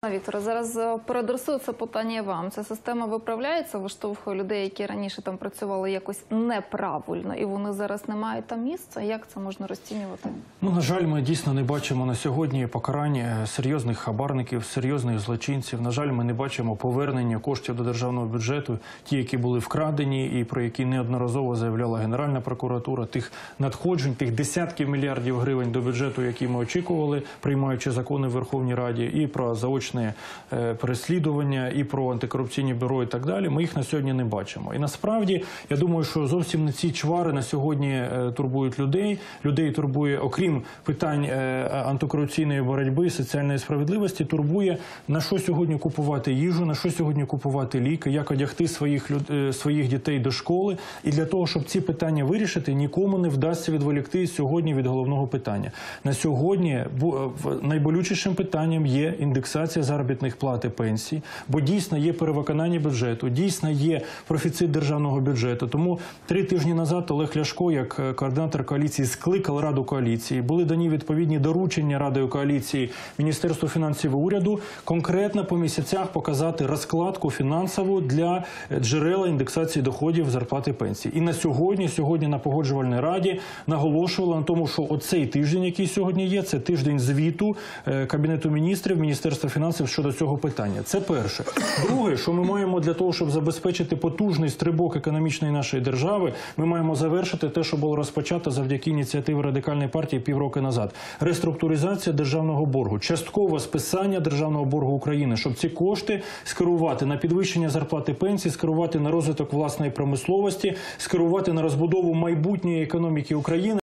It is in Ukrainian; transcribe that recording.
Пане Вікторе, зараз е, це питання вам. Ця система виправляється, виштовхує людей, які раніше там працювали якось неправильно, і вони зараз не мають там місця. Як це можна розцінювати? Ну, на жаль, ми дійсно не бачимо на сьогодні покарання серйозних хабарників, серйозних злочинців. На жаль, ми не бачимо повернення коштів до державного бюджету, ті, які були вкрадені, і про які неодноразово заявляла Генеральна прокуратура, тих надходжень, тих десятків мільярдів гривень до бюджету, які ми очікували, приймаючи закони в Верховній Раді, і про заочне е, переслідування, і про антикорупційні бюро, і так далі. Ми їх на сьогодні не бачимо. І насправді я думаю, що зовсім не ці чвари на сьогодні е, турбують людей. Людей турбує, окрім питань е, антикорупційної боротьби, соціальної справедливості, турбує на що сьогодні купувати їжу, на що сьогодні купувати ліки, як одягти своїх своїх дітей до школи. І для того, щоб ці питання вирішити, нікому не вдасться відволікти сьогодні від головного питання. На сьогодні найболючішим питанням є індексація заробітних плат і пенсій, бо дійсно є перевиконання бюджету, дійсно є профіцит державного бюджету. Тому три тижні назад Олег Ляшко, як е, координатор коаліції, скликав раду коаліції. Були дані відповідні доручення радою коаліції Міністерству фінансів уряду конкретно по місяцях показати розкладку фінансову для е, джерела індексації доходів зарплати пенсій. І на сьогодні, сьогодні на погоджувальній раді наголошували на тому, що оцей тиждень, який сьогодні є, це тиждень звіту е, Кабінету міністрів, Міністерства фінансів щодо цього питання. Це перше. Друге, що ми маємо для того, щоб забезпечити потужний стрибок економічної нашої держави, ми маємо завершити те, що було розпочато завдяки ініціативі радикальної партії півроку назад. Реструктуризація державного боргу, часткове списання державного боргу України, щоб ці кошти скерувати на підвищення зарплати пенсій, скерувати на розвиток власної промисловості, скерувати на розбудову майбутньої економіки України.